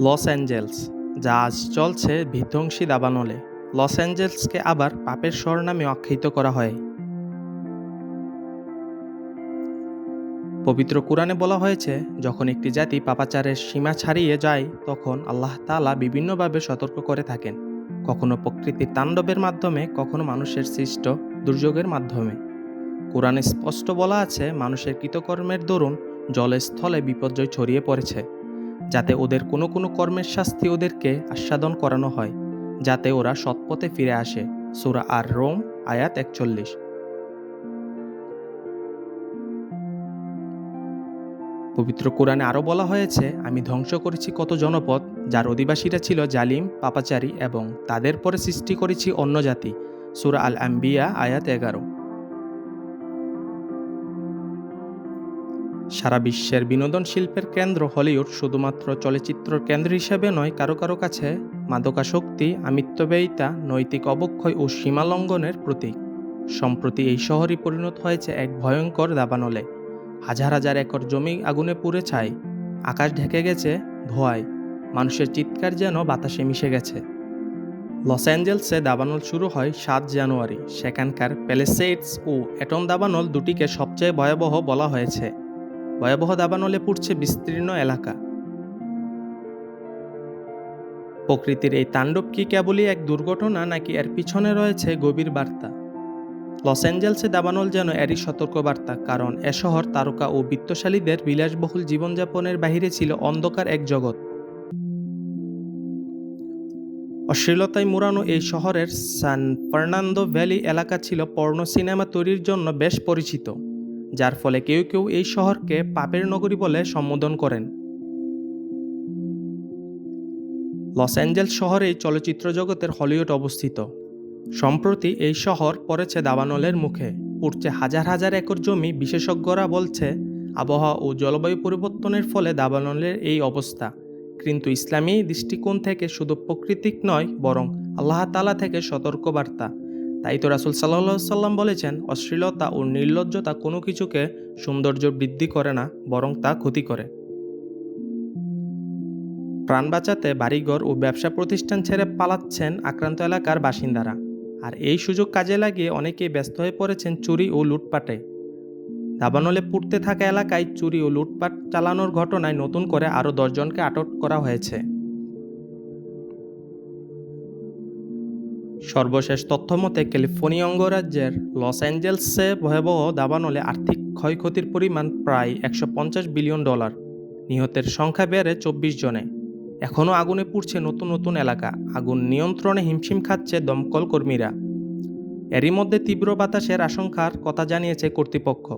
Los Angeles, যা আজ চলছে বিধ্বংসী দাবানলে। লস অ্যাঞ্জেলসকে আবার পাপের শহর নামে আখ্যায়িত করা হয়। পবিত্র কোরআনে বলা হয়েছে, যখন একটি জাতি পাপাচারের সীমা ছাড়িয়ে যায়, তখন আল্লাহ তাআলা বিভিন্নভাবে সতর্ক করে থাকেন। কখনো প্রকৃতির তাণ্ডবের মাধ্যমে, কখনো মানুষের সৃষ্ট দুর্যোগের মাধ্যমে। কোরআনে স্পষ্ট বলা আছে, মানুষের কৃতকর্মের দরুন জলে স্থলে বিপর্যয় ছড়িয়ে পড়েছে। যাতে ওদের কোনো কোনো কর্মের শাস্তি ওদেরকে আস্বাদন করানো হয়, যাতে ওরা সৎপথে ফিরে আসে। সুরা আর রোম আয়াত একচল্লিশ। পবিত্র কোরআনে আরও বলা হয়েছে, আমি ধ্বংস করেছি কত জনপদ, যার অধিবাসীরা ছিল জালিম, পাপাচারী এবং তাদের পরে সৃষ্টি করেছি অন্য জাতি। সুরা আল আম্বিয়া আয়াত এগারো। সারা বিশ্বের বিনোদন শিল্পের কেন্দ্র হলিউড শুধুমাত্র চলচ্চিত্র কেন্দ্র হিসেবে নয়, কারও কারও কাছে মাদকাসক্তি আমিত্বব্যয়িতা নৈতিক অবক্ষয় ও সীমালঙ্ঘনের প্রতীক। সম্প্রতি এই শহরই পরিণত হয়েছে এক ভয়ঙ্কর দাবানলে। হাজার হাজার একর জমি আগুনে পুড়ে ছাই। আকাশ ঢেকে গেছে ধোঁয়ায়। মানুষের চিৎকার যেন বাতাসে মিশে গেছে। লস অ্যাঞ্জেলসে দাবানল শুরু হয় সাত জানুয়ারি। সেখানকার প্যালেসেটস ও এটন দাবানল দুটিকে সবচেয়ে ভয়াবহ বলা হয়েছে। ভয়াবহ দাবানলে পুড়ছে বিস্তীর্ণ এলাকা। প্রকৃতির এই তাণ্ডব কি কেবলই এক দুর্ঘটনা নাকি এর পিছনে রয়েছে গভীর বার্তা? লস অ্যাঞ্জেলসে দাবানল যেন এরই সতর্কবার্তা, কারণ এ শহর তারকা ও বিত্তশালীদের বিলাসবহুল জীবনযাপনের বাহিরে ছিল অন্ধকার এক জগৎ। অশ্লীলতায় মুড়ানো এই শহরের সান ফার্নান্দো ভ্যালি এলাকা ছিল পর্ণ সিনেমা তৈরির জন্য বেশ পরিচিত। যার ফলে কেউ কেউ এই শহরকে পাপের নগরী বলে সম্বোধন করেন। লস অ্যাঞ্জেলস শহরেই চলচ্চিত্র জগতের হলিউড অবস্থিত। সম্প্রতি এই শহর পড়েছে দাবানলের মুখে। উঠছে হাজার হাজার একর জমি, বিশেষজ্ঞরা বলছে, আবহাওয়া ও জলবায়ু পরিবর্তনের ফলে দাবানলের এই অবস্থা। কিন্তু ইসলামী দৃষ্টিকোণ থেকে শুধু প্রকৃতিক নয়, বরং আল্লাহ তালা থেকে সতর্কবার্তা। তাই তো রাসুল সাল্লাহ সাল্লাম বলেছেন, অশ্লীলতা ও নির্লজ্জতা কোনো কিছুকে সৌন্দর্য বৃদ্ধি করে না, বরং তা ক্ষতি করে। প্রাণ বাঁচাতে বাড়িঘর ও ব্যবসা প্রতিষ্ঠান ছেড়ে পালাচ্ছেন আক্রান্ত এলাকার বাসিন্দারা। আর এই সুযোগ কাজে লাগিয়ে অনেকেই ব্যস্ত হয়ে পড়েছেন চুরি ও লুটপাটে। দাবানলে পুড়তে থাকা এলাকায় চুরি ও লুটপাট চালানোর ঘটনায় নতুন করে আরও দশজনকে আটক করা হয়েছে। সর্বশেষ তথ্যমতে ক্যালিফোর্নিয়া অঙ্গরাজ্যের লস অ্যাঞ্জেলসে ভয়াবহ দাবানলে আর্থিক ক্ষয়ক্ষতির পরিমাণ প্রায় একশো পঞ্চাশ বিলিয়ন ডলার। নিহতের সংখ্যা বেড়ে চব্বিশ জনে। এখনও আগুনে পুড়ছে নতুন নতুন এলাকা। আগুন নিয়ন্ত্রণে হিমশিম খাচ্ছে দমকল কর্মীরা। এরই মধ্যে তীব্র বাতাসের আশঙ্কার কথা জানিয়েছে কর্তৃপক্ষ।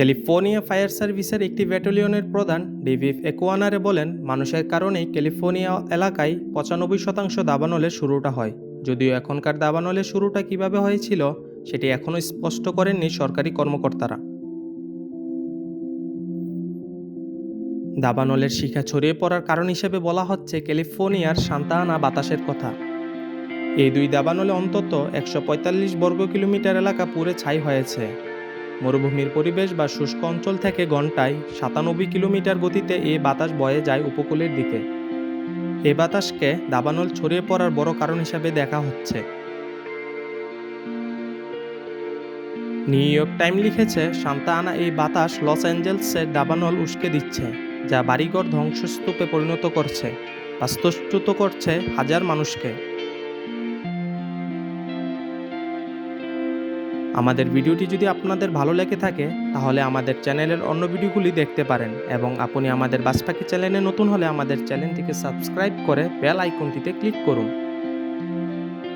ক্যালিফোর্নিয়া ফায়ার সার্ভিসের একটি ব্যাটালিয়নের প্রধান ডেভিভ একোয়ানারে বলেন, মানুষের কারণেই ক্যালিফোর্নিয়া এলাকায় পঁচানব্বই শতাংশ দাবানলের শুরুটা হয়। যদিও এখনকার দাবানলের শুরুটা কীভাবে হয়েছিল, সেটি এখনও স্পষ্ট করেননি সরকারি কর্মকর্তারা। দাবানলের শিখা ছড়িয়ে পড়ার কারণ হিসেবে বলা হচ্ছে, ক্যালিফোর্নিয়ার সান্তানা বাতাসের কথা। এই দুই দাবানলে অন্তত একশো পঁয়তাল্লিশ বর্গ কিলোমিটার এলাকা পুরে ছাই হয়েছে। মরুভূমির পরিবেশ বা শুষ্ক অঞ্চল থেকে ঘন্টায় সাতানব্বই কিলোমিটার গতিতে এই বাতাস বয়ে যায় উপকূলের দিকে। এ বাতাসকে দাবানল ছড়িয়ে পড়ার বড় কারণ হিসাবে দেখা হচ্ছে। নিউ ইয়র্ক টাইম লিখেছে শান্তা আনা এই বাতাস লস অ্যাঞ্জেলসের দাবানল উস্কে দিচ্ছে, যা বাড়িঘর ধ্বংসস্তূপে পরিণত করছে, বাস্তুচ্যুত করছে হাজার মানুষকে। আমাদের ভিডিওটি যদি আপনাদের ভালো লেগে থাকে, তাহলে আমাদের চ্যানেলের অন্য ভিডিওগুলি দেখতে পারেন এবং আপনি আমাদের বাসপাখি চ্যানেলে নতুন হলে আমাদের চ্যানেলটিকে সাবস্ক্রাইব করে বেল আইকনটিতে ক্লিক করুন।